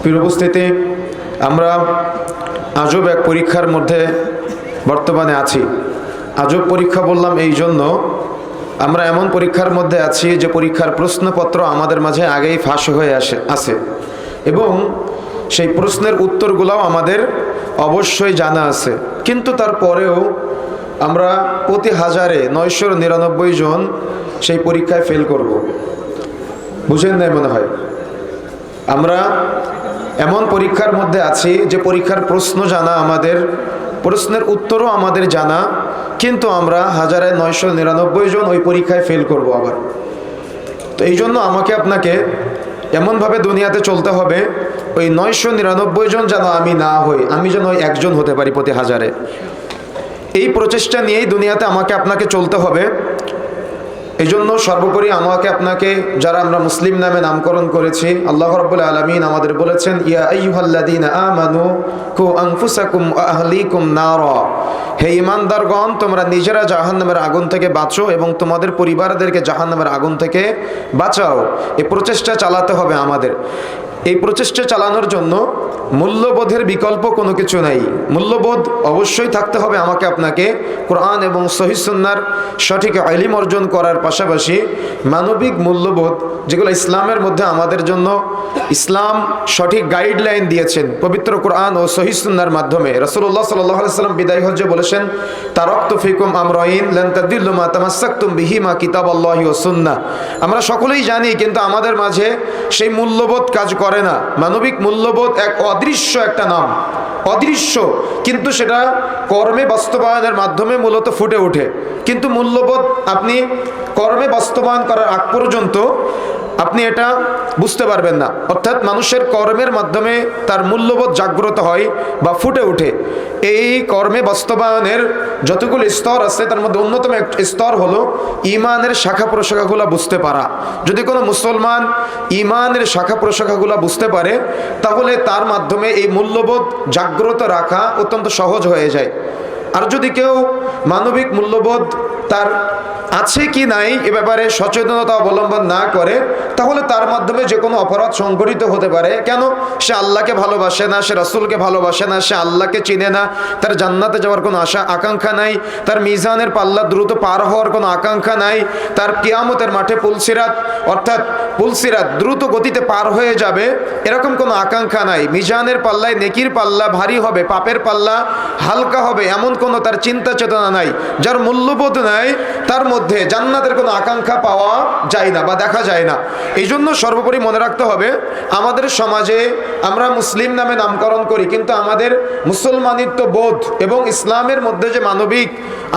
প্রিয় উপস্থিতি আমরা আজব এক পরীক্ষার মধ্যে বর্তমানে আছি। আজব পরীক্ষা বললাম এই জন্য, আমরা এমন পরীক্ষার মধ্যে আছি যে পরীক্ষার প্রশ্নপত্র আমাদের মাঝে আগেই ফাঁস হয়ে আসে আছে এবং সেই প্রশ্নের উত্তরগুলোও আমাদের অবশ্যই জানা আছে। কিন্তু তারপরেও আমরা প্রতি হাজারে নয়শো নিরানব্বই জন সেই পরীক্ষায় ফেল করব। বুঝেন নাই মনে হয়? আমরা এমন পরীক্ষার মধ্যে আছি যে পরীক্ষার প্রশ্ন জানা আমাদের, প্রশ্নের উত্তরও আমাদের জানা, কিন্তু আমরা হাজারে নয়শো নিরানব্বই জন ওই পরীক্ষায় ফেল করব আবার। তো এই জন্য আমাকে আপনাকে এমনভাবে দুনিয়াতে চলতে হবে, ওই নয়শো নিরানব্বই জন যেন আমি না হই, আমি যেন ওই একজন হতে পারি প্রতি হাজারে। এই প্রচেষ্টা নিয়েই দুনিয়াতে আমাকে আপনাকে চলতে হবে। এই জন্য সর্বোপরি আমাকে, আপনাকে যারা আমরা মুসলিম নামে নামকরণ করেছি, আল্লাহ রব্বুল আলমিন আমাদের বলেছেন, ইয়া আইয়ুহাল্লাযীনা আমানু কু হে ইমানদারগণ তোমরা নিজেরা জাহান্নামের আগুন থেকে বাঁচো এবং তোমাদের পরিবারদেরকে জাহান্নামের আগুন থেকে বাঁচাও। এ প্রচেষ্টা চালাতে হবে আমাদের। এই প্রচেষ্টা চালানোর জন্য মূল্যবোধের বিকল্প কোনো কিছু নাই। মূল্যবোধ অবশ্যই থাকতে হবে আমাকে আপনাকে। কোরআন এবং সহিসুন্নার সঠিক আলিম অর্জন করার পাশাপাশি মানবিক মূল্যবোধ, যেগুলো ইসলামের মধ্যে আমাদের জন্য ইসলাম সঠিক গাইডলাইন দিয়েছেন পবিত্র কোরআন ও সহিসুন্নার মাধ্যমে। রসুল্লাহ সাল্লাম বিদায় হজ্জে বলেছেন, তারক্ত ফিকুম আমরাইন লেন্তাদিল্লুমা বিহিমা কিতাব আল্লাহি ও সুন্না আমরা সকলেই জানি, কিন্তু আমাদের মাঝে সেই মূল্যবোধ কাজ করে না। মানবিক মূল্যবোধ এক অদৃশ্য একটা নাম। অদৃশ্য। কিন্তু সেটা কর্মে বাস্তবায়নের মাধ্যমে মূলত ফুটে ওঠে। কিন্তু মূল্যবোধ আপনি কর্মে বাস্তবায়ন করার আগ পর্যন্ত আপনি এটা বুঝতে পারবেন না। অর্থাৎ মানুষের কর্মের মাধ্যমে তার মূল্যবোধ জাগ্রত হয় বা ফুটে ওঠে। এই কর্মে বাস্তবায়নের যতগুলো স্তর আছে, তার মধ্যে অন্যতম এক স্তর হলো ইমানের শাখা প্রশাখাগুলো বুঝতে পারা। যদি কোনো মুসলমান ইমানের শাখা প্রশাখাগুলো বুঝতে পারে, তাহলে তার মাধ্যমে এই মূল্যবোধ জাগ্রত রাখা অত্যন্ত সহজ হয়ে যায়। আর যদি কেউ মানবিক মূল্যবোধ তার আছে কি নাই এ ব্যাপারে সচেতনতা অবলম্বন না করে, তাহলে তার মাধ্যমে যে কোনো অপরাধ সংঘটিত হতে পারে। কেন? সে আল্লাহকে ভালোবাসে না, সে রাসুলকে ভালোবাসে না, সে আল্লাহকে চিনে না, তার জান্নাতে যাওয়ার কোনো আশা, আকাঙ্ক্ষা নাই, তার মিজানের পাল্লা দ্রুত পার হওয়ার কোনো আকাঙ্ক্ষা নাই, তার কিয়ামতের মাঠে পুলসিরাত, অর্থাৎ পুলসিরাত দ্রুত গতিতে পার হয়ে যাবে, এরকম কোনো আকাঙ্ক্ষা নাই। মিজানের পাল্লায় নেকির পাল্লা ভারী হবে, পাপের পাল্লা হালকা হবে, এমন কোনো তার চিন্তা চেতনা নাই, যার মূল্যবোধ নাই, তার মধ্যে জান্নাতের কোনো আকাঙ্ক্ষা পাওয়া যায় না বা দেখা যায় না। এই জন্য সর্বোপরি মনে রাখতে হবে, আমাদের সমাজে আমরা মুসলিম নামে নামকরণ করি, কিন্তু আমাদের মুসলমানিত্ব বোধ এবং ইসলামের মধ্যে যে মানবিক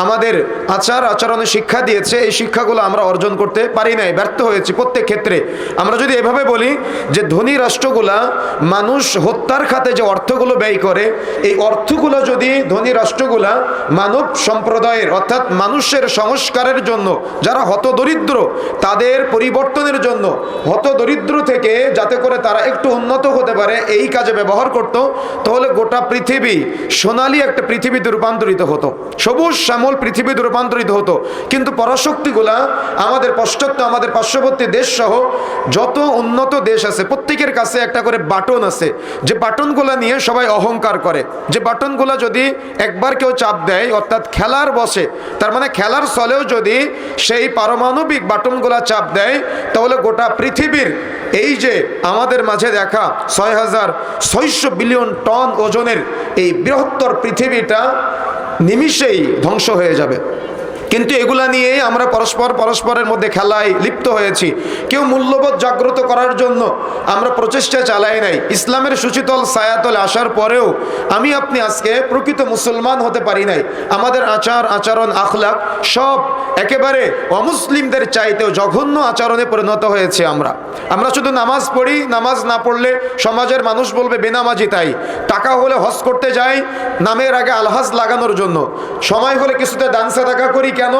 আমাদের আচার, আচরণে শিক্ষা দিয়েছে, এই শিক্ষাগুলো আমরা অর্জন করতে পারি নাই, ব্যর্থ হয়েছি প্রত্যেক ক্ষেত্রে। আমরা যদি এভাবে বলি যে ধনী রাষ্ট্রগুলা মানুষ হত্যার খাতে যে অর্থগুলো ব্যয় করে, এই অর্থগুলো যদি ধনী রাষ্ট্রগুলা মানব সম্প্রদায়ের, অর্থাৎ মানুষের সংস্কারের জন্য, যারা হতদরিদ্র, তাদের পরিবর্তনের জন্য, হতদরিদ্র থেকে যাতে করে তারা একটু উন্নত হতে পারে, এই কাজে ব্যবহার করত, তাহলে গোটা পৃথিবী সোনালী একটা পৃথিবীতে রূপান্তরিত হতো। সবুজ শ্যামল পৃথিবীতে রূপান্তরিত হতো। কিন্তু পরাশক্তিগুলা, আমাদের পাশ্চাত্য, আমাদের পার্শ্ববর্তী দেশ সহ যত উন্নত দেশ আছে, প্রত্যেকের কাছে একটা করে বাটন আছে। যে বাটনগুলা নিয়ে সবাই অহংকার করে। যে বাটনগুলা যদি একবার কেউ চাপ দেয়, অর্থাৎ খেলার বসে। তার মানে খেলার স্থলেও যদি সেই পারমাণবিক বাটনগুলা চাপ দেয়, তাহলে গোটা পৃথিবীর এই যে আমাদের মাঝে দেখা ছয় হাজার ছয়শো বিলিয়ন টন ওজনের এই বৃহত্তর পৃথিবীটা নিমিষেই ধ্বংস হয়ে যাবে। কিন্তু এগুলা নিয়েই আমরা পরস্পর পরস্পরের মধ্যে খেলায় লিপ্ত হয়েছি। কেউ মূল্যবোধ জাগ্রত করার জন্য আমরা প্রচেষ্টা চালাই নাই। ইসলামের সুচিতল সায়াতলে আসার পরেও আমি আপনি আজকে প্রকৃত মুসলমান হতে পারি নাই। আমাদের আচার, আচরণ, আখলাক সব একেবারে অমুসলিমদের চাইতেও জঘন্য আচরণে পরিণত হয়েছে আমরা। আমরা শুধু নামাজ পড়ি, নামাজ না পড়লে সমাজের মানুষ বলবে, বেনামাজি তাই। টাকা হলে হজ করতে যাই, নামের আগে আলহাজ লাগানোর জন্য। সময় হলে কিছুতে দান সাদাকা করি কেন?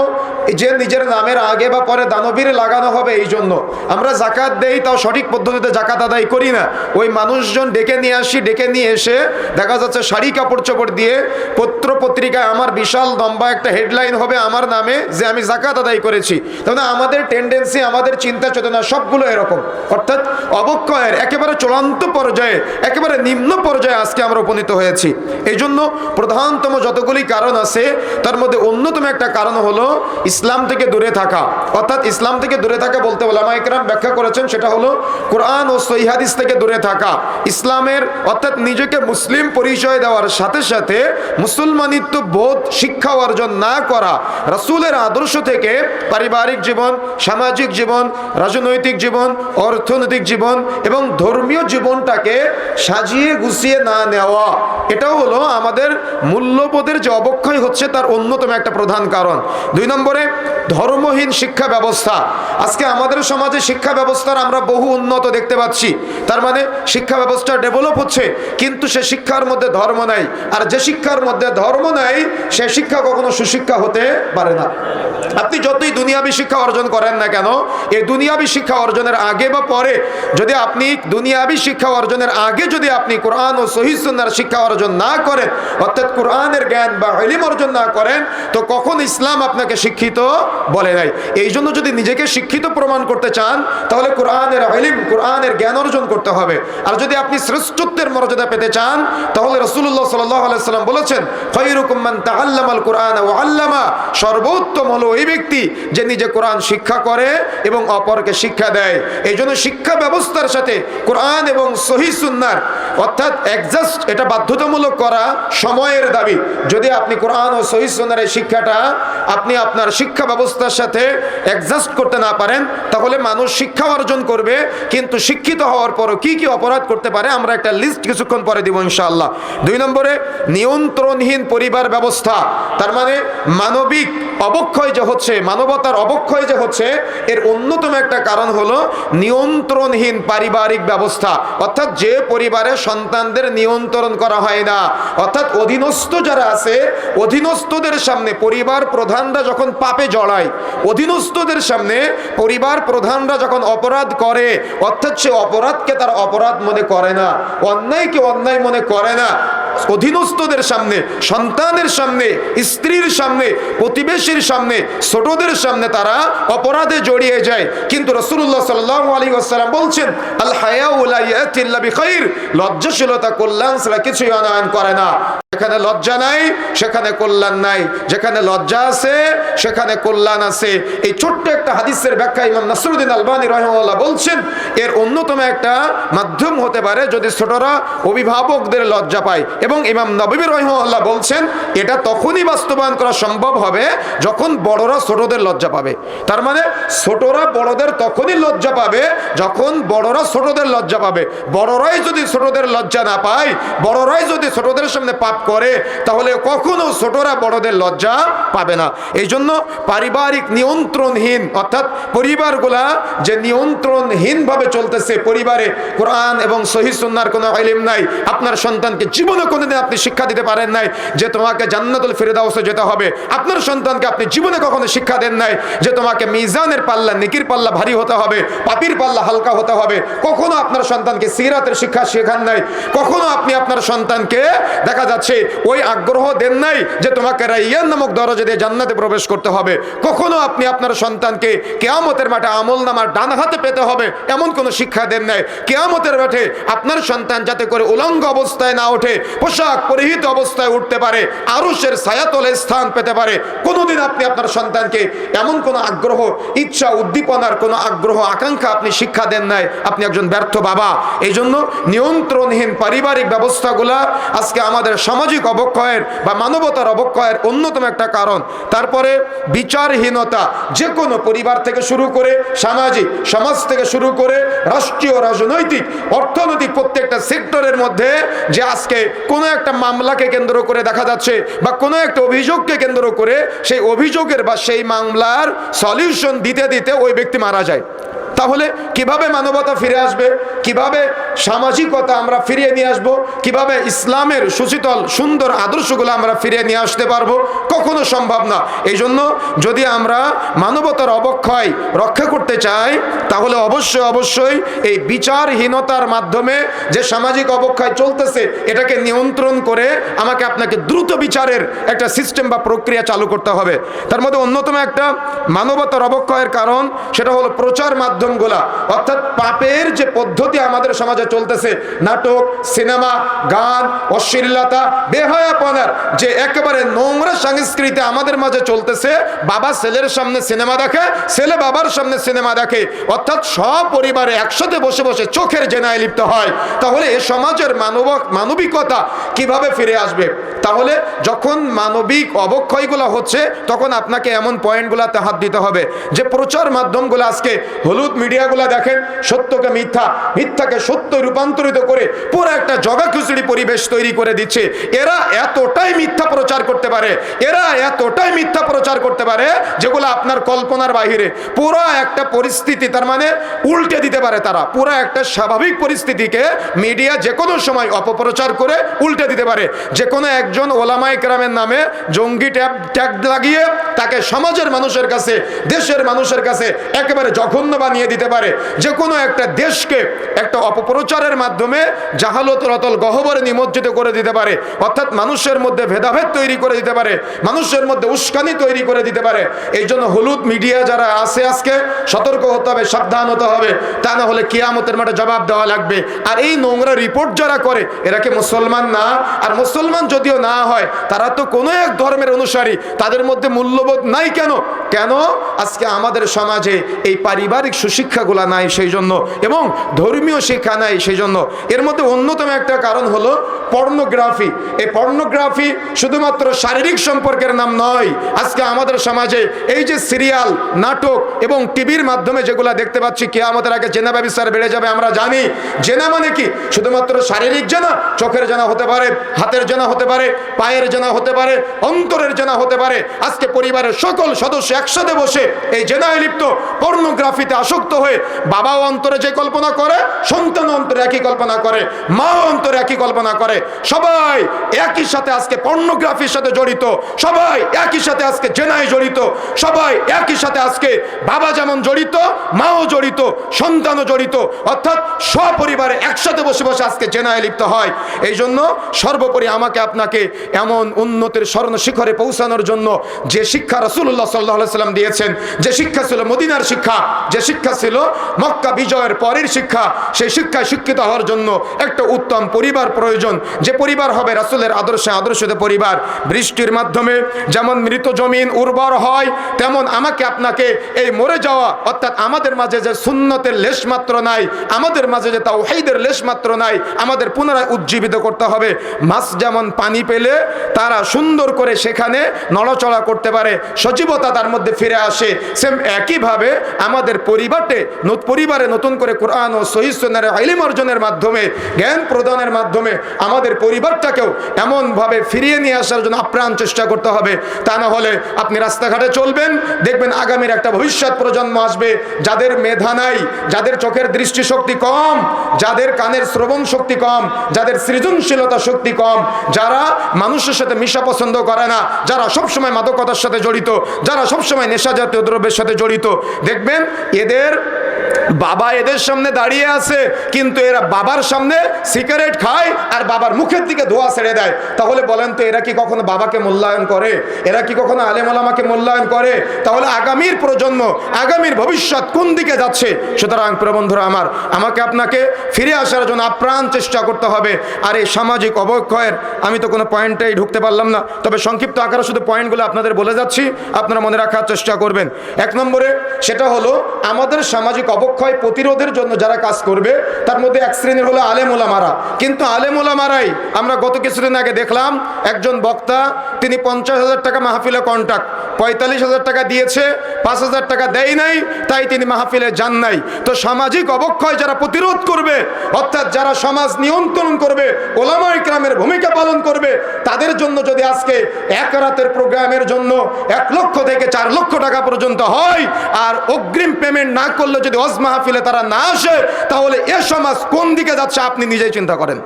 যে নিজের নামের আগে বা পরে দানবীর লাগানো হবে এই জন্য। আমরা জাকাত দেই, তাও সঠিক পদ্ধতিতে জাকাত আদায় করি না। ওই মানুষজন ডেকে নিয়ে আসি, ডেকে নিয়ে এসে দেখা যাচ্ছে শাড়ি কাপড় চোপড় দিয়ে পত্র পত্রিকায় আমার বিশাল লম্বা একটা হেডলাইন হবে আমার নামে যে আমি জাকাত আদায় করেছি। তাহলে আমাদের টেন্ডেন্সি আমাদের চিন্তা চেতনা সবগুলো এরকম। অর্থাৎ অবক্ষয়ের একেবারে চূড়ান্ত পর্যায়ে, একেবারে নিম্ন পর্যায়ে আজকে আমরা উপনীত হয়েছি। এই জন্য প্রধানতম যতগুলি কারণ আছে, তার মধ্যে অন্যতম একটা কারণ হলো ইসলাম থেকে দূরে থাকা। অর্থাৎ ইসলাম থেকে দূরে থাকা বলতে ওলামা একরাম ব্যাখ্যা করেছেন, সেটা হলো কোরআন ও সৈহাদিস থেকে দূরে থাকা। ইসলামের, অর্থাৎ নিজেকে মুসলিম পরিচয় দেওয়ার সাথে সাথে মুসলমানিত্ব বোধ, শিক্ষা অর্জন না করা রাসূলের আদর্শ থেকে পারিবারিক জীবন, সামাজিক জীবন, রাজনৈতিক জীবন, অর্থনৈতিক জীবন এবং ধর্মীয় জীবনটাকে সাজিয়ে গুছিয়ে না নেওয়া। এটাও হলো আমাদের মূল্যবোধের যে অবক্ষয় হচ্ছে, তার অন্যতম একটা প্রধান কারণ। দুই নম্বরে ধর্মহীন শিক্ষা ব্যবস্থা। আজকে আমাদের সমাজে শিক্ষা ব্যবস্থার আমরা বহু উন্নত দেখতে পাচ্ছি। তার মানে শিক্ষা ব্যবস্থা ডেভেলপ হচ্ছে, কিন্তু সে শিক্ষার মধ্যে ধর্ম নাই। আর যে শিক্ষার মধ্যে ধর্ম নাই, সে শিক্ষা কখনো সুশিক্ষা হতে পারে না। আপনি যতই দুনিয়াবি শিক্ষা অর্জন করেন না কেন, এই দুনিয়াবি শিক্ষা অর্জনের আগে বা পরে যদি আপনি দুনিয়াবি শিক্ষা অর্জনের আগে যদি আপনি কোরআন ও সহি সুন্নার শিক্ষা অর্জন না করেন, অর্থাৎ কোরআনের জ্ঞান বা এলিম অর্জন না করেন, তো কখন ইসলাম আপনাকে শিক্ষিত বলে নাই। এই জন্য যদি নিজেকে শিক্ষিত প্রমাণ করতে চান, তাহলে কোরআনের এলিম কোরআনের জ্ঞান অর্জন করতে হবে। আর যদি আপনি শ্রেষ্ঠত্বের মর্যাদা পেতে চান, তাহলে রসুল্লাহ সাল্লাম বলেছেন সর্বোত্তম হলো ওই ব্যক্তি যে নিজে কোরআন শিক্ষা করে এবং অপরকে শিক্ষা দেয়। এই জন্য শিক্ষা ব্যবস্থার সাথে কোরআন এবং সহি সুন্নার, অর্থাৎ অ্যাডজাস্ট এটা বাধ্যতামূলক করা সময়ের দাবি। যদি আপনি কোরআন ও সহি সুন্নার এই শিক্ষাটা আপনি আপনার শিক্ষা ব্যবস্থার সাথে অ্যাডজাস্ট করতে না পারেন, তাহলে মানুষ শিক্ষা অর্জন করবে, কিন্তু শিক্ষিত হওয়ার পরও কি কি অপরাধ করতে পারে, আমরা একটা লিস্ট কিছুক্ষণ পরে দিব ইনশাআল্লাহ। দুই নম্বরে, নিয়ন্ত্রণহীন পরিবার ব্যবস্থা, তার মানে মানবিক অবক্ষয় যে হচ্ছে, মানবতার অবক্ষয় যে হচ্ছে, এর অন্যতম একটা কারণ হলো নিয়ন্ত্রণহীন পারিবারিক ব্যবস্থা, অর্থাৎ যে পরিবারে সন্তানদের নিয়ন্ত্রণ করা হয় না, অর্থাৎ অধীনস্থ যারা আছে, অধীনস্থদের সামনে পরিবার প্রধানরা যখন পাপে জড়ায়, অধীনস্থদের সামনে পরিবার প্রধানরা যখন অপরাধ করে, অর্থাৎ সে অপরাধকে তার অপরাধ মনে করে না, অন্যায়কে অন্যায় মনে করে না, অধীনস্থদের সামনে, সন্তানের সামনে, স্ত্রীর সামনে, প্রতিবেশীর সামনে, ছোটদের সামনে তারা অপরাধে জড়িয়ে যায়। কিন্তু রসুল্লাহ সাল্লাহ আলী আসসালাম বলছেন আল লজ্জাশীলতা কল্যাণ ছাড়া কিছুই আনয়ন করে না। যেখানে লজ্জা নাই, সেখানে কল্যাণ নাই। যেখানে লজ্জা আছে সেখানে কল্যাণ আছে। এই ছোট্ট একটা হাদিসের ব্যাখ্যা ইমাম নাসরুদ্দিন আলবানী রহমাল্লাহ বলছেন, এর অন্যতম একটা মাধ্যম হতে পারে যদি ছোটরা অভিভাবকদের লজ্জা পায়। এবং ইমাম নবীর রহমাল্লাহ বলছেন, এটা তখনই বাস্তবায়ন করা সম্ভব হবে যখন বড়রা ছোটদের লজ্জা পাবে। তার মানে ছোটরা বড়দের তখনই লজ্জা পাবে যখন বড়রা ছোটদের লজ্জা পাবে। বড়রাই যদি ছোটদের লজ্জা না পায়, বড়রাই যদি ছোটদের সামনে পাপ করে, তাহলে কখনো ছোটরা বড়দের লজ্জা পাবে না। এই জন্য পারিবারিক নিয়ন্ত্রণহীন, অর্থাৎ পরিবারগুলা যে নিয়ন্ত্রণহীনভাবে চলতেছে পরিবারে কোরআন এবং সহি সুন্নার কোনো আইলিম নাই, আপনার সন্তানকে জীবনে কোনোদিন আপনি শিক্ষা দিতে পারেন নাই যে তোমাকে জান্নাতুল ফিরদাউসে যেতে হবে। আপনার সন্তানকে আপনি জীবনে কখনো শিক্ষা দেন নাই যে তোমাকে মিজানের পাল্লা, নিকির পাল্লা ভারী হতে হবে, পাপির পাল্লা হালকা হতে হবে। কখনো আপনার সন্তানকে সিরাতের শিক্ষা শেখান নাই। কখনো আপনি আপনার সন্তানকে দেখা যাচ্ছে ওই আগ্রহ দেন নাই যে তোমাকে রাইয়ান নামক দরজা দিয়ে জান্নাতে প্রবেশ করতে হবে। কখনো আপনি আপনার সন্তানকে কেয়ামতের মাঠে আমল নামার ডান হাতে পেতে হবে, এমন কোনো শিক্ষা দেন নাই। কেয়ামতের মাঠে আপনার সন্তান যাতে করে উলঙ্গ অবস্থায় না ওঠে, পোশাক পরিহিত অবস্থায় উঠতে পারে, আরুষের ছায়াতলে স্থান পেতে পারে। কোনোদিন আপনি আপনার সন্তানকে এমন কোনো আগ্রহ, ইচ্ছা, উদ্দীপনার কোনো আগ্রহ, আকাঙ্ক্ষা আপনি শিক্ষা দেন নাই। আপনি একজন ব্যর্থ বাবা। এই জন্য নিয়ন্ত্রণহীন পারিবারিক ব্যবস্থাগুলা আজকে আমাদের সামাজিক অবক্ষয়ের বা মানবতার অবক্ষয়ের অন্যতম একটা কারণ। তারপরে বিচারহীনতা যে কোনো পরিবার থেকে শুরু করে সামাজিক সমাজ থেকে শুরু করে রাষ্ট্রীয় রাজনৈতিক, অর্থনৈতিক প্রত্যেকটা সেক্টরের মধ্যে যে আজকে কোনো একটা মামলাকে কেন্দ্র করে দেখা যাচ্ছে বা কোনো একটা অভিযোগকে কেন্দ্র করে সেই অভিযোগের বা সেই মামলার সলিউশন দিতে দিতে ওই ব্যক্তি মারা যায়। তাহলে কীভাবে মানবতা ফিরে আসবে? কীভাবে সামাজিকতা আমরা ফিরিয়ে নিয়ে আসব? কীভাবে ইসলামের সুশীতল, সুন্দর আদর্শগুলো আমরা ফিরিয়ে নিয়ে আসতে পারব? কখনো সম্ভব না। এই জন্য যদি আমরা মানবতার অবক্ষয় রক্ষা করতে চাই, তাহলে অবশ্যই অবশ্যই এই বিচারহীনতার মাধ্যমে যে সামাজিক অবক্ষয় চলতেছে, এটাকে নিয়ন্ত্রণ করে আমাকে আপনাকে দ্রুত বিচারের একটা সিস্টেম বা প্রক্রিয়া চালু করতে হবে। তার মধ্যে অন্যতম একটা মানবতার অবক্ষয়ের কারণ, সেটা হলো প্রচার মাধ্যমগুলা অর্থাৎ পাপের যে পদ্ধতি আমাদের সমাজে চলতেছে, নাটক, সিনেমা, গান, অশ্লীলতা, বেহায়াপনার, যে একেবারে নোংরা সংস্কৃতি আমাদের মাঝে চলতেছে, বাবা ছেলের সামনে সিনেমা দেখে, ছেলে বাবার সামনে সিনেমা দেখে, অর্থাৎ সব পরিবারে একসাথে বসে বসে চোখের জেনায় লিপ্ত হয়। তাহলে এ সমাজের মানব মানবিকতা কীভাবে ফিরে আসবে? তাহলে যখন মানবিক অবক্ষয়গুলো হচ্ছে, তখন আপনাকে এমন পয়েন্টগুলোতে হাত দিতে হবে, যে প্রচার মাধ্যমগুলো আজকে হলুদ মিডিয়াগুলো দেখেন, সত্যকে মিথ্যা, মিথ্যাকে সত্য রূপান্তরিত করে পুরো একটা জগা খিচুড়ি পরিবেশ তৈরি করে দিচ্ছে। এরা এতটাই মিথ্যা প্রচার করতে পারে, এরা এতটাই মিথ্যা প্রচার করতে পারে, যেগুলো আপনার কল্পনার বাহিরে। পুরো একটা পরিস্থিতি, তার মানে উল্টে দিতে পারে তারা। পুরো একটা স্বাভাবিক পরিস্থিতিকে মিডিয়া যে কোনো সময় অপপ্রচার করে উল্টে দিতে পারে। যে কোনো একজন ওলামাই কেরামের নামে জঙ্গি ট্যাগ ট্যাগ লাগিয়ে তাকে সমাজের মানুষের কাছে, দেশের মানুষের কাছে একেবারে জঘন্য বানিয়ে দিতে পারে। যে কোনো একটা দেশকে একটা অপপ্রচারের মাধ্যমে জাহালত রতল গহবরে নিমজ্জিত করে দিতে পারে। অর্থাৎ মানুষের মধ্যে ভেদাভেদ তৈরি করে দিতে পারে। মানুষের মধ্যে উস্কানি তৈরি করে দিতে পারে। এই জন্য হলুদ মিডিয়া যারা আছে আজকে, সতর্ক হতে হবে, সাবধান হতে হবে। তা না হলে কিয়ামতের মাঠে জবাব দেওয়া লাগবে। আর এই নোংরা রিপোর্ট যারা করে, এরা কি মুসলমান না? আর মুসলমান যদিও না হয়, তারা তো কোনো এক ধর্মের অনুসারী। তাদের মধ্যে মূল্যবোধ নাই কেন? কেন? আজকে আমাদের সমাজে এই পারিবারিক সুশিক্ষাগুলা নাই সেই জন্য এবং ধর্মীয় শিক্ষা নাই সেই জন্য এর মধ্যে অন্যতম একটা কারণ হলো পর্নোগ্রাফি। এই পর্নোগ্রাফি শুধুমাত্র শারীরিক সম্পর্কের নাম নয়, আজকে আমাদের সমাজে এই যে সিরিয়াল, নাটক এবং টিভির মাধ্যমে যেগুলো দেখতে পাচ্ছি কে আমাদের আগে জেনা ব্যবস্থার বেড়ে যাবে, আমরা জানি। জেনা মানে কি? শুধুমাত্র শারীরিক জেনা, চোখের জেনা হতে পারে, হাতের জেনা হতে পারে, পায়ের জেনা হতে পারে, অন্তরের জেনা হতে পারে। আজকে পরিবারের সকল সদস্য একসাথে বসে এই জেনায় লিপ্ত, পর্নোগ্রাফিতে আসক্ত হয়ে বাবাও অন্তরে যে কল্পনা করে সন্তান অন্তরে একই কল্পনা করে মা অন্তরে একই কল্পনা করে। সবাই একই সাথে আজকে পর্নোগ্রাফির সাথে জড়িত, সবাই একই সাথে আজকে জেনায় জড়িত, সবাই একই সাথে আজকে বাবা যেমন জড়িত, মাও জড়িত, সন্তানও জড়িত। অর্থাৎ সপরিবারে একসাথে বসে বসে আজকে জেনায় লিপ্ত হয়। এই জন্য সর্বোপরি আমাকে আপনাকে এমন উন্নতির স্বর্ণ শিখরে পৌঁছানোর জন্য যে শিক্ষা রসুল্লাহ সাল্লাহ সাল্লাম দিয়েছেন, যে শিক্ষা ছিল মদিনার শিক্ষা, যে শিক্ষা ছিল, মক্কা বিজয়ের পরের শিক্ষা, সেই শিক্ষায় শিক্ষিত হওয়ার জন্য একটা উত্তম পরিবার প্রয়োজন। যে পরিবার হবে রাসুলের আদর্শে আদর্শিত পরিবার। বৃষ্টির মাধ্যমে যেমন মৃত জমিন উর্বর হয়, তেমন আমাকে আপনাকে এই মরে যাওয়া, অর্থাৎ আমাদের মাঝে যে সুন্নতের লেশ মাত্র নাই, আমাদের মাঝে যে তাওহীদের লেশ মাত্র নাই, আমাদের পুনরায় উজ্জীবিত করতে হবে। মাছ যেমন পানি পেলে, তারা সুন্দর করে সেখানে নড়াচড়া করতে পারে, সজীবতা তার মধ্যে ফিরে আসে। সেম একইভাবে আমাদের পরিবারটে নত- পরিবারে নতুন করে কোরআন ও সহিসনের আইলিম অর্জনের মাধ্যমে, জ্ঞান প্রদানের মাধ্যমে আমাদের পরিবারটাকেও এমনভাবে ফিরিয়ে নিয়ে আসার জন্য আপ্রাণ চেষ্টা করতে হবে। তা না হলে আপনি রাস্তাঘাটে চলবেন, দেখবেন আগামীর একটা ভবিষ্যৎ প্রজন্ম আসবে যাদের মেধা নাই, যাদের চোখের দৃষ্টিশক্তি কম, যাদের কানের শ্রবণ শক্তি কম, যাদের সৃজনশীলতা শক্তি কম, যারা মানুষের সাথে মিশা পছন্দ করে না, যারা সবসময় মাদকতার সাথে জড়িত, যারা সবসময় নেশা জাতীয় দ্রব্যের সাথে জড়িত, দেখবেন এদের আমাদের বাবা এদের সামনে দাঁড়িয়ে আছে, কিন্তু এরা বাবার সামনে সিগারেট খায় আর বাবার মুখের দিকে ধোয়া ছেড়ে দেয়। তাহলে বলেন তো, এরা কি কখনো বাবাকে মূল্যায়ন করে? এরা কি কখনো আলেমালামাকে মূল্যায়ন করে? তাহলে আগামীর প্রজন্ম, আগামীর ভবিষ্যৎ কোন দিকে যাচ্ছে? সুতরাং প্রবন্ধুরা আমার, আমাকে আপনাকে ফিরে আসার জন্য আপ্রাণ চেষ্টা করতে হবে। আর এই সামাজিক অবক্ষয়ের, আমি তো কোনো পয়েন্টেই ঢুকতে পারলাম না। তবে সংক্ষিপ্ত আকারে শুধু পয়েন্টগুলো আপনাদের বলে যাচ্ছি, আপনারা মনে রাখার চেষ্টা করবেন। এক নম্বরে, সেটা হলো, আমাদের সামাজিক অবক্ষয় প্রতিরোধের জন্য যারা কাজ করবে, তার মধ্যে এক শ্রেণির হলো আলেমোলামারা কিন্তু আলেমোলামারাই আমরা গত কিছুদিন আগে দেখলাম, একজন বক্তা, তিনি পঞ্চাশ হাজার টাকা মাহফিলে কন্ট্যাক্ট পঁয়তাল্লিশ হাজার টাকা দিয়েছে, পাঁচ হাজার টাকা দেয় নাই, তাই তিনি মাহফিলে যান নাই। তো সামাজিক অবক্ষয় যারা প্রতিরোধ করবে, অর্থাৎ যারা সমাজ নিয়ন্ত্রণ করবে ওলামা ইকরামের ভূমিকা পালন করবে, তাদের জন্য যদি আজকে এক রাতের প্রোগ্রামের জন্য এক লক্ষ থেকে চার লক্ষ টাকা পর্যন্ত হয়, আর অগ্রিম পেমেন্ট না করলে যদি অজ মাহফিলে তারা না আসে, তাহলে এ সমাজ কোন দিকে যাচ্ছে আপনি নিজেই চিন্তা করেন।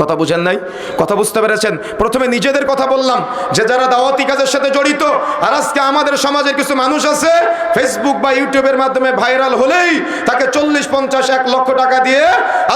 কথা বুঝেন নাই? কথা বুঝতে পেরেছেন? প্রথমে নিজেদের কথা বললাম যে যারা দাওয়াতি কাজের সাথে জড়িত, আর আজকে আমাদের সমাজের কিছু মানুষ আছে ফেসবুক বা ইউটিউবের মাধ্যমে ভাইরাল হলেই তাকে চল্লিশ, পঞ্চাশ, এক লক্ষ টাকা দিয়ে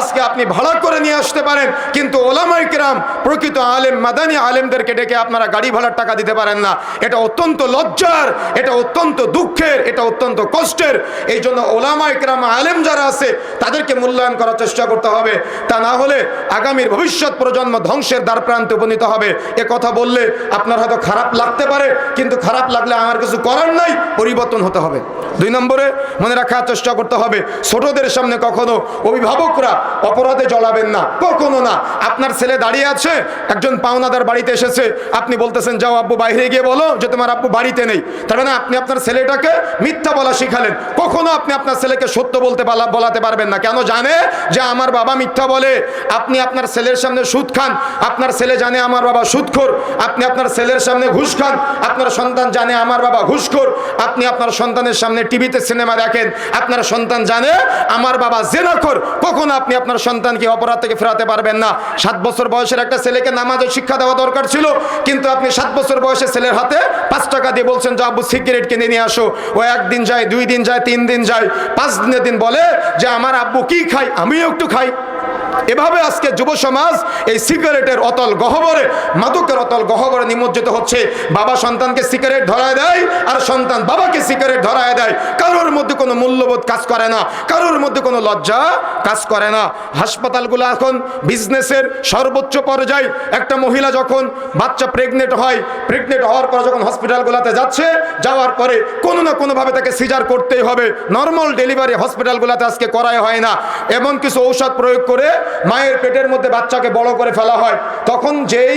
আজকে আপনি ভাড়া করে নিয়ে আসতে পারেন। কিন্তু ওলামাই কিরাম, প্রকৃত আলেম, মাদানি আলেমদেরকে ডেকে আপনারা গাড়ি ভাড়ার টাকা দিতে পারেন না। এটা অত্যন্ত লজ্জার, এটা অত্যন্ত দুঃখের, এটা অত্যন্ত কষ্টের। এই জন্য ওলামাই কিরাম আলেম যারা আছে, তাদেরকে মূল্যায়ন করার চেষ্টা করতে হবে। তা না হলে আগামীর ভবিষ্যৎ প্রজন্ম ধ্বংসের দ্বার প্রান্তে উপনীত হবে। এ কথা বললে আপনার হয়তো খারাপ লাগতে পারে, কিন্তু খারাপ লাগলে আমার কিছু করার নাই, পরিবর্তন হতে হবে। দুই নম্বরে মনে রাখার চেষ্টা করতে হবে, ছোটদের সামনে কখনো অভিভাবকরা অপরাধে জড়াবেন না, কখনো না। আপনার ছেলে দাঁড়িয়ে আছে, একজন পাওনাদার বাড়িতে এসেছে, আপনি বলতেছেন, যাও আব্বু, বাইরে গিয়ে বলো যে তোমার আব্বু বাড়িতে নেই। তার মানে আপনি আপনার ছেলেটাকে মিথ্যা বলা শিখালেন। কখনো আপনি আপনার ছেলেকে সত্য বলতে বলাতে পারবেন না। কেন জানে? যে আমার বাবা মিথ্যা বলে। আপনি আপনার ছেলের সামনে সুদ খান। আপনার ছেলে জানে আমার বাবা সুদখোর আপনি আপনার ছেলের সামনে ঘুষ খান। আপনার সন্তান জানে আমার বাবা ঘুষখোর আপনি আপনার সন্তানের সামনে টিভিতে সিনেমা দেখেন। আপনার সন্তান জানে আমার বাবা জেনাখোর কখনো আপনি আপনার সন্তানকে অপরাধ থেকে ফেরাতে পারবেন না। সাত বছর বয়সের একটা ছেলেকে নামাজের শিক্ষা দেওয়া দরকার ছিল। কিন্তু আপনি সাত বছর বয়সের ছেলের হাতে পাঁচ টাকা দিয়ে বলছেন যে আব্বু সিগারেট কিনে নিয়ে আসো। ও একদিন যায়, দুই দিন যায়, তিন দিন যায়। পাঁচ দিনের দিন বলে যে, আমার আব্বু কি খাই আমিও একটু খাই। এভাবে আজকে যুব সমাজ এই সিগারেটের অতল গহবরে, মাদকের অতল গহবরে নিমজ্জিত হচ্ছে। বাবা সন্তানকে সিগারেট ধরায় দেয় আর সন্তান বাবাকে সিগারেট ধরায় দেয়। কারোর মধ্যে কোনো মূল্যবোধ কাজ করে না, কারোর মধ্যে কোনো লজ্জা কাজ করে না। হাসপাতালগুলো এখন বিজনেসের সর্বোচ্চ পর্যায়ে। একটা মহিলা যখন বাচ্চা প্রেগনেন্ট হয় প্রেগনেন্ট হওয়ার পর যখন হসপিটালগুলোতে যাচ্ছে, যাওয়ার পরে কোনো না কোনোভাবে তাকে সিজার করতেই হবে। নর্মাল ডেলিভারি হসপিটালগুলোতে আজকে করাই হয় না। এমন কিছু ঔষধ প্রয়োগ করে মায়ের পেটের মধ্যে বাচ্চাকে বড় করে ফেলা হয়, তখন যেই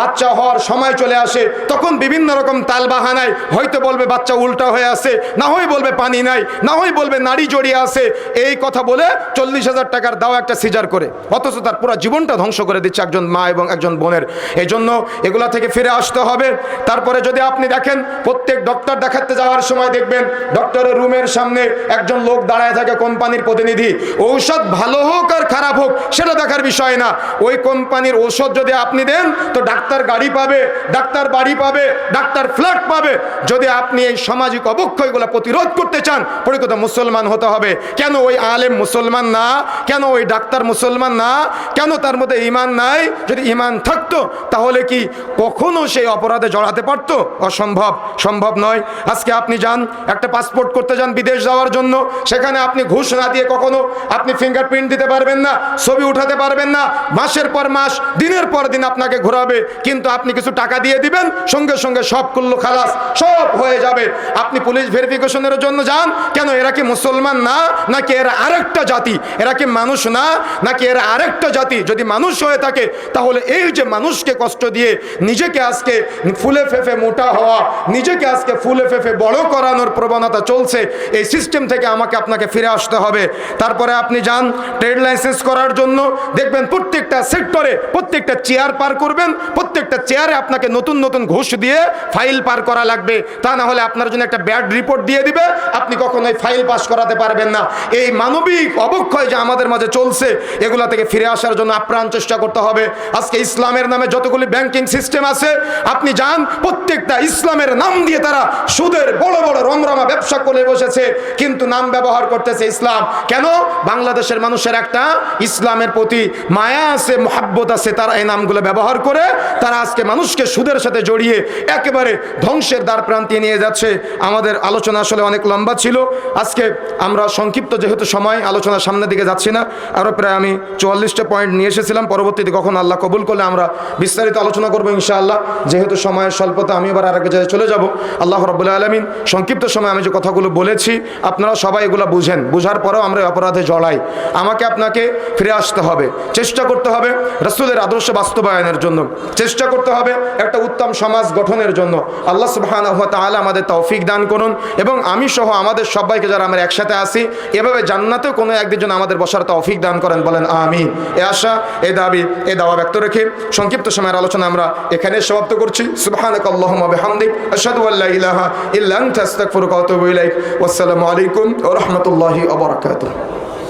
বাচ্চা হওয়ার সময় চলে আসে, তখন বিভিন্ন রকম তাল বাহানায় হয়তো বলবে বাচ্চা উল্টা হয়ে আছে, না হয় বলবে পানি নাই, না হয় বলবে নারী জড়িয়ে আছে, এই কথা বলে চল্লিশ হাজার টাকার দাও একটা সিজার করে, অথচ তার পুরো জীবনটা ধ্বংস করে দিচ্ছে একজন মা এবং একজন বোনের। এই জন্য এগুলা থেকে ফিরে আসতে হবে। তারপরে যদি আপনি দেখেন, প্রত্যেক ডক্টর দেখাতে যাওয়ার সময় দেখবেন ডক্টরের রুমের সামনে একজন লোক দাঁড়ায় থাকে কোম্পানির প্রতিনিধি। ঔষধ ভালো হোক আর খারাপ হোক সেটা দেখার বিষয় না। ওই কোম্পানির ঔষধ যদি আপনি দেন, তো ডাক্তার গাড়ি পাবে, ডাক্তার বাড়ি পাবে, ডাক্তার ফ্ল্যাট পাবে। যদি আপনি এই সামাজিক অবক্ষয়গুলো প্রতিরোধ করতে চান পরিকত মুসলমান হতে হবে। কেন ওই আলেম মুসলমান না? কেন ওই ডাক্তার মুসলমান না? কেন তার মধ্যে ইমান নাই? যদি ইমান থাকতো, তাহলে কি কখনো সেই অপরাধে জড়াতে পারতো? অসম্ভব, সম্ভব নয়। আজকে আপনি যান, একটা পাসপোর্ট করতে যান বিদেশ যাওয়ার জন্য। সেখানে আপনি ঘুষ না দিয়ে কখনো আপনি ফিঙ্গারপ্রিন্ট দিতে পারবেন না। ছবি উঠাতে পারবেন না। মাসের পর মাস, দিনের পর দিন আপনাকে ঘোরাবে, কিন্তু আপনি কিছু টাকা দিয়ে দিবেন, সঙ্গে সঙ্গে সব কুল্লু খালাস সব হয়ে যাবে। আপনি পুলিশ ভেরিফিকেশনের জন্য যান, কেন এরা কি মুসলমান না, নাকি এরা আরেকটা জাতি? এরা কি মানুষ না, নাকি এরা আরেকটা জাতি? যদি মানুষ হয়ে থাকে, তাহলে এই যে মানুষকে কষ্ট দিয়ে নিজেকে আজকে ফুলে ফেফে মোটা হওয়া, নিজেকে আজকে ফুলে ফেফে বড় করানোর প্রবণতা চলছে, এই সিস্টেম থেকে আমাকে আপনাকে ফিরে আসতে হবে। তারপরে আপনি যান, ট্রেড লাইসেন্স করার জন্য দেখবেন প্রত্যেকটা সেক্টরে প্রত্যেকটা চেয়ার পার করবেন, প্রত্যেকটা চেয়ারে আপনাকে নতুন নতুন ঘুষ দিয়ে ফাইল পার করা লাগবে। তা না হলে আপনার জন্য একটা ব্যাড রিপোর্ট দিয়ে দিবে, আপনি কখনোই ফাইল পাস করাতে পারবেন না। এই মানবিক অবক্ষয় যে আমাদের মাঝে চলছে, এগুলা থেকে ফিরে আসার জন্য আপ্রাণ চেষ্টা করতে হবে। আজকে ইসলামের নামে যতগুলি ব্যাংকিং সিস্টেম আছে, আপনি যান, প্রত্যেকটা ইসলামের নাম দিয়ে তারা সুদের বড় বড় রমরমা ব্যবসা করে বসেছে, কিন্তু নাম ব্যবহার করতেছে ইসলাম। কেন? বাংলাদেশের মানুষের একটা ইসলামের প্রতি মায়া আছে, মহাব্বত আছে, তারা এই নামগুলো ব্যবহার করে তারা আজকে মানুষকে সুদের সাথে জড়িয়ে একেবারে ধ্বংসের দ্বার প্রান্তে নিয়ে যাচ্ছে। আমাদের আলোচনা আসলে অনেক লম্বা ছিল। আজকে আমরা সংক্ষিপ্ত যেহেতু সময়, আলোচনা সামনের দিকে যাচ্ছি না। আরও প্রায় আমি চুয়াল্লিশটা পয়েন্ট নিয়ে এসেছিলাম। পরবর্তীতে কখন আল্লাহ কবুল করলে আমরা বিস্তারিত আলোচনা করব ইনশাআল্লাহ। যেহেতু সময়ের স্বল্পতা আমি এবার আর এক জায়গায় চলে যাব। আল্লাহ রব্বুল্লাহ আলমিন সংক্ষিপ্ত সময় আমি যে কথাগুলো বলেছি, আপনারা সবাই এগুলো বুঝেন। বুঝার পরেও আমরা অপরাধে জড়াই। আমাকে আপনাকে ফিরে আসতে হবে। চেষ্টা করতে হবে রসুলের আদর্শ বাস্তবায়নের জন্য। চেষ্টা করতে হবে একটা উত্তম সমাজ গঠনের জন্য। আল্লাহ সুবহানাহু ওয়া তাআলা আমাদের তৌফিক দান করুন এবং আমি সহ আমাদের সবাইকে যারা আমরা একসাথে আসি এভাবে জান্নাতেও কোনো একদিন যেন আমাদের বসার তৌফিক দান করেন বলেন আমি এ আশা, এ দাবি, এ দাওয়া ব্যক্ত রেখে সংক্ষিপ্ত সময়ের আলোচনা আমরা এখানে সমাপ্ত করছি। সুবহানাকাল্লাহুম্মা বিহামদিক, আশহাদু আল্লা ইলাহা ইল্লা আনতা, আস্তাগফিরুকা ওয়া আতুবু ইলাইক। ওয়াসসালামু আলাইকুম ওয়া রাহমাতুল্লাহি ওয়া